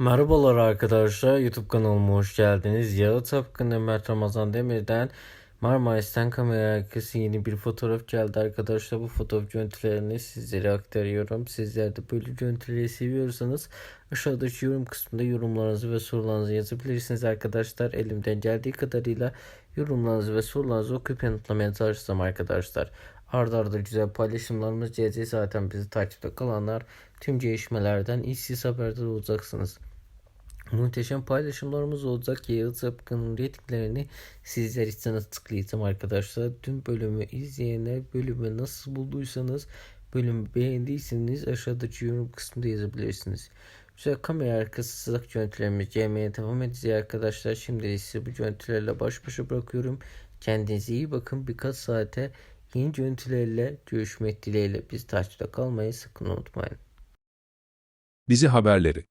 Merhabalar arkadaşlar YouTube kanalıma hoş geldiniz. Yağı Tapkın Mert Ramazan Demir'den Marmaris'ten kamera arkası yeni bir fotoğraf geldi arkadaşlar. Bu fotoğraf görüntülerini sizlere aktarıyorum. Sizler de böyle görüntüleri seviyorsanız aşağıdaki yorum kısmında yorumlarınızı ve sorularınızı yazabilirsiniz arkadaşlar. Elimden geldiği kadarıyla yorumlarınızı ve sorularınızı okuyup yanıtlamaya çalışacağım arkadaşlar. Arda arda güzel paylaşımlarımız gelecek. Zaten bizi takipte kalanlar tüm gelişmelerden ilk siz haberdar olacaksınız. Muhteşem paylaşımlarımız olacak. Yağız Apkın'ın reytinglerini sizler için tıklayacağım arkadaşlar. Tüm bölümü izleyenler bölümü nasıl bulduysanız bölümü beğendiyseniz aşağıdaki yorum kısmında yazabilirsiniz. Güzel kamera arkası sıcak görüntülerimiz gelmeye devam edeceğiz arkadaşlar. Şimdi size bu görüntülerle baş başa bırakıyorum. Kendinize iyi bakın. Birkaç saate yeni görüntülerle görüşmek dileğiyle. Biz takipte kalmayı sakın unutmayın. Dizi haberleri